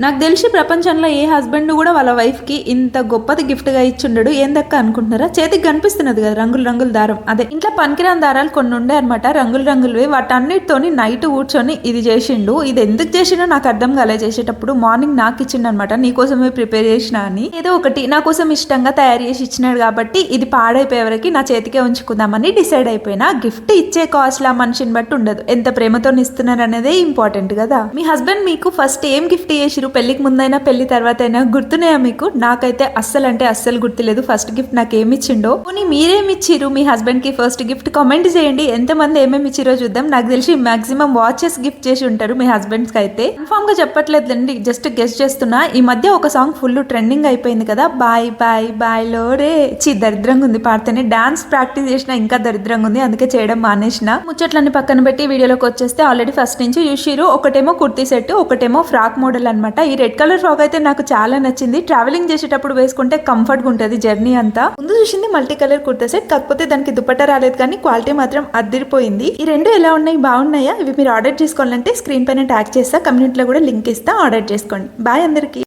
నాకు తెలిసి ప్రపంచంలో ఏ హస్బెండ్ కూడా వాళ్ళ వైఫ్కి ఇంత గొప్పది గిఫ్ట్గా ఏందక్క అనుకుంటున్నారా? చేతికి కనిపిస్తున్నది కదా రంగుల రంగుల దారం. అదే ఇంట్లో పనికిరాని దారాలు కొన్ని ఉండే అనమాట రంగులు రంగులవి. వాటన్నిటితోని నైట్ కూర్చొని ఇది చేసిండు. ఇది ఎందుకు చేసిండో నాకు అర్థం కాలే చేసేటప్పుడు. మార్నింగ్ నాకు ఇచ్చిండు అనమాట నీకోసమే ప్రిపేర్ చేసిన అని. ఏదో ఒకటి నా కోసం ఇష్టంగా తయారు చేసి ఇచ్చినాడు కాబట్టి ఇది పాడైపోయే వరకు నా చేతికే ఉంచుకుందామని డిసైడ్ అయిపోయినా గిఫ్ట్ ఇచ్చే కాస్ట్ ఆ మనిషిని బట్టి ఉండదు. ఎంత ప్రేమతో ఇస్తున్నారు అనేది ఇంపార్టెంట్ కదా. మీ హస్బెండ్ మీకు ఫస్ట్ ఏం గిఫ్ట్ చేసిరు పెళ్ళికి ముందైనా పెళ్ళి తర్వాత అయినా గుర్తున్నాయా మీకు? నాకైతే అస్సలు అంటే అస్సలు గుర్తులేదు. ఫస్ట్ గిఫ్ట్ నాకు ఏమి ఇచ్చిండో. పోనీ మీరేమి ఇచ్చిరు మీ హస్బెండ్కి ఫస్ట్ గిఫ్ట్ కామెంట్ చేయండి. ఎంతమంది ఏమేమి ఇచ్చిరో చూద్దాం. నాకు తెలిసి మాక్సిమం వాచెస్ గిఫ్ట్ చేసి ఉంటారు మీ హస్బెండ్స్కి అయితే. కన్ఫామ్గా చెప్పట్లేదండి జస్ట్ గెస్ట్ చేస్తున్నా. ఈ మధ్య ఒక సాంగ్ ఫుల్ ట్రెండింగ్ అయిపోయింది కదా. బాయ్ బాయ్ బాయ్లో రే చి దరిద్రంగా ఉంది పాడితేనే. డాన్స్ ప్రాక్టీస్ చేసిన ఇంకా దరిద్రంగా ఉంది. అందుకే చేయడం మానేసిన. ముచ్చట్లన్నీ పక్కన పెట్టి వీడియోలోకి వచ్చేస్తే ఆల్రెడీ ఫస్ట్ నుంచి చూసిరు ఒకటేమో కుర్తీ సెట్ ఒకటేమో ఫ్రాక్ మోడల్ అనమాట. ఈ రెడ్ కలర్ ఫ్రాక్ అయితే నాకు చాలా నచ్చింది. ట్రావెలింగ్ చేసేటప్పుడు వేసుకుంటే కంఫర్ట్గా ఉంటుంది జర్నీ అంతా. ముందు చూసింది మల్టీ కలర్ కుర్తా సెట్ కాకపోతే దానికి దుపట్టా రాలేదు కానీ క్వాలిటీ మాత్రం అద్దరిపోయింది. ఈ రెండు ఎలా ఉన్నాయి? బాగున్నాయా? ఇవి మీరు ఆర్డర్ చేసుకోవాలంటే స్క్రీన్ పైన ట్యాగ్ చేస్తా కమ్యూనిటీలో కూడా లింక్ ఇస్తా ఆర్డర్ చేసుకోండి. బాయ్ అందరికీ.